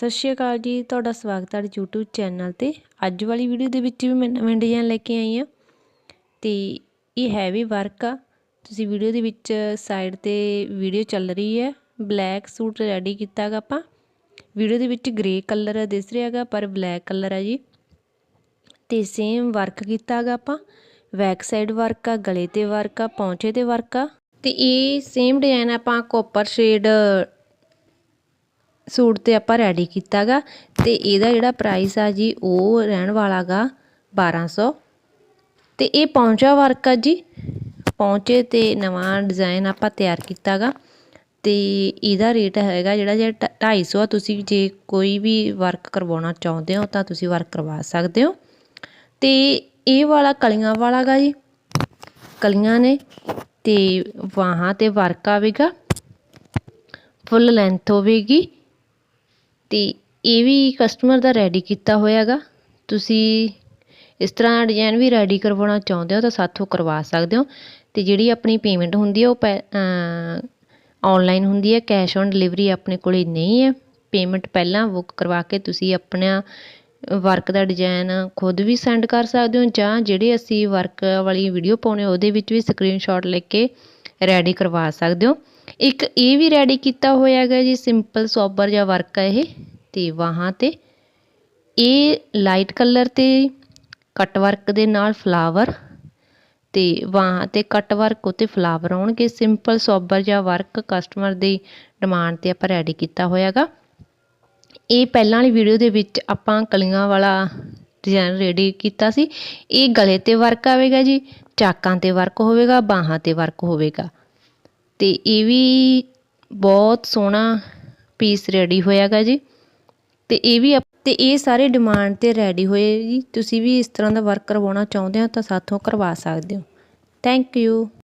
ਸਤਿ ਸ਼੍ਰੀ ਅਕਾਲ ਜੀ, ਤੁਹਾਡਾ ਸਵਾਗਤ ਹੈ YouTube ਚੈਨਲ ਤੇ। ਅੱਜ ਵਾਲੀ ਵੀਡੀਓ ਦੇ ਵਿੱਚ ਵੀ ਮੈਂ ਨਵੇਂ ਡਿਜ਼ਾਈਨ ਲੈ ਕੇ ਆਈ ਹਾਂ। ਤੇ ਇਹ ਹੈਵੀ ਵਰਕ ਆ। ਤੁਸੀਂ ਵੀਡੀਓ ਦੇ ਵਿੱਚ ਸਾਈਡ ਤੇ ਵੀਡੀਓ ਚੱਲ ਰਹੀ ਹੈ। ਬਲੈਕ ਸੂਟ ਰੈਡੀ ਕੀਤਾਗਾ ਆਪਾਂ। ਵੀਡੀਓ ਦੇ ਵਿੱਚ ਗ੍ਰੇ ਕਲਰ ਦਿਸ ਰਿਹਾਗਾ ਪਰ ਬਲੈਕ ਕਲਰ ਆ ਜੀ। ਤੇ ਸੇਮ ਵਰਕ ਕੀਤਾਗਾ ਆਪਾਂ। ਬੈਕ ਸਾਈਡ ਵਰਕ ਆ, ਗਲੇ ਤੇ ਵਰਕ ਆ, ਪੌਂਚੇ ਤੇ ਵਰਕ ਆ। ਤੇ ਇਹ ਸੇਮ ਡਿਜ਼ਾਈਨ ਆਪਾਂ ਕੋਪਰ ਸ਼ੇਡ ਸੂਟ ਤੇ ਆਪਾਂ ਰੈਡੀ ਕੀਤਾਗਾ ਤੇ ਇਹਦਾ ਜਿਹੜਾ ਪ੍ਰਾਈਸ ਆ ਜੀ ਉਹ ਰਹਿਣ ਵਾਲਾਗਾ 1200 ਤੇ ਇਹ ਪੌਂਚਾ ਵਰਕ ਆ ਜੀ। ਪੌਂਚੇ ਤੇ ਨਵਾਂ ਡਿਜ਼ਾਈਨ ਆਪਾਂ ਤਿਆਰ ਕੀਤਾਗਾ। ਤੇ ਇਹਦਾ ਰੇਟ ਹੈਗਾ ਜਿਹੜਾ ਜੇ 250 ਆ, ਤੁਸੀਂ ਜੇ ਕੋਈ ਵੀ ਵਰਕ ਕਰਵਾਉਣਾ ਚਾਹੁੰਦੇ ਹੋ ਤਾਂ ਤੁਸੀਂ ਵਰਕ ਕਰਵਾ ਸਕਦੇ ਹੋ। ਤੇ ਇਹ ਵਾਲਾ ਕਲੀਆਂ ਵਾਲਾ ਗਾ ਜੀ। ਕਲੀਆਂ ਨੇ ਤੇ ਵਾਹਾਂ ਤੇ ਵਰਕ ਆਵੇਗਾ। ਫੁੱਲ ਲੈਂਥ ਹੋਵੇਗੀ। ਤੇ ਇਹ ਵੀ ਕਸਟਮਰ ਦਾ ਰੈਡੀ ਕੀਤਾ ਹੋਇਆ ਗਾ ਤੁਸੀਂ ਇਸ ਤਰ੍ਹਾਂ ਡਿਜ਼ਾਇਨ ਵੀ ਰੈਡੀ ਕਰਵਾਉਣਾ ਚਾਹੁੰਦੇ ਹੋ ਤਾਂ ਸਾਥੋਂ ਕਰਵਾ ਸਕਦੇ ਹੋ। ਅਤੇ ਜਿਹੜੀ ਆਪਣੀ ਪੇਮੈਂਟ ਹੁੰਦੀ ਹੈ ਉਹ ਪੈ ਆਨਲਾਈਨ ਹੁੰਦੀ ਹੈ ਕੈਸ਼ ਔਨ ਡਿਲੀਵਰੀ ਆਪਣੇ ਕੋਲੇ ਨਹੀਂ ਹੈ ਪੇਮੈਂਟ ਪਹਿਲਾਂ ਬੁੱਕ ਕਰਵਾ ਕੇ ਤੁਸੀਂ ਆਪਣਾ ਵਰਕ ਦਾ ਡਿਜ਼ਾਈਨ ਖੁਦ ਵੀ ਸੈਂਡ ਕਰ ਸਕਦੇ ਹੋ ਜਾਂ ਜਿਹੜੇ ਅਸੀਂ ਵਰਕ ਵਾਲੀ ਵੀਡੀਓ ਪਾਉਣੇ ਉਹਦੇ ਵਿੱਚ ਵੀ ਸਕਰੀਨਸ਼ਾਟ ਲੈ ਕੇ ਰੈਡੀ ਕਰਵਾ ਸਕਦੇ ਹੋ। ਇੱਕ ਇਹ ਵੀ ਰੈਡੀ ਕੀਤਾ ਹੋਇਆ ਹੈਗਾ ਜੀ ਸਿੰਪਲ ਸੋਬਰ ਜਿਹਾ ਵਰਕ ਹੈ ਇਹ, ਤੇ ਵਾਹਾਂ ਤੇ। ਇਹ ਲਾਈਟ ਕਲਰ ਤੇ ਕੱਟ ਵਰਕ ਦੇ ਨਾਲ ਫਲਾਵਰ ਤੇ ਵਾਹਾਂ ਤੇ ਕੱਟ ਵਰਕ ਉਤੇ ਫਲਾਵਰ ਆਉਣਗੇ। ਸਿੰਪਲ ਸੋਬਰ ਜਿਹਾ ਵਰਕ ਕਸਟਮਰ ਦੀ ਡਿਮਾਂਡ ਤੇ ਆਪਾਂ ਰੈਡੀ ਕੀਤਾ ਹੋਇਆਗਾ ਇਹ ਪਹਿਲਾਂ ਵਾਲੀ ਵੀਡੀਓ ਦੇ ਵਿੱਚ ਆਪਾਂ ਕਲੀਆਂ ਵਾਲਾ ਡਿਜ਼ਾਈਨ ਰੈਡੀ ਕੀਤਾ ਸੀ। ਇਹ ਗਲੇ ਤੇ ਵਰਕ ਆਵੇਗਾ ਜੀ, ਚਾਕਾਂ ਤੇ ਵਰਕ ਹੋਵੇਗਾ, ਬਾਹਾਂ ਤੇ ਵਰਕ ਹੋਵੇਗਾ। ਅਤੇ ਇਹ ਵੀ ਬਹੁਤ ਸੋਹਣਾ ਪੀਸ ਰੈਡੀ ਹੋਇਆ ਗਾ ਜੀ। ਅਤੇ ਇਹ ਵੀ ਅਤੇ ਇਹ ਸਾਰੇ ਡਿਮਾਂਡ ਤੇ ਰੈਡੀ ਹੋਏ ਜੀ। ਤੁਸੀਂ ਵੀ ਇਸ ਤਰ੍ਹਾਂ ਦਾ ਵਰਕ ਕਰਵਾਉਣਾ ਚਾਹੁੰਦੇ ਹੋ ਤਾਂ ਸਾਥੋਂ ਕਰਵਾ ਸਕਦੇ ਹੋ। Thank you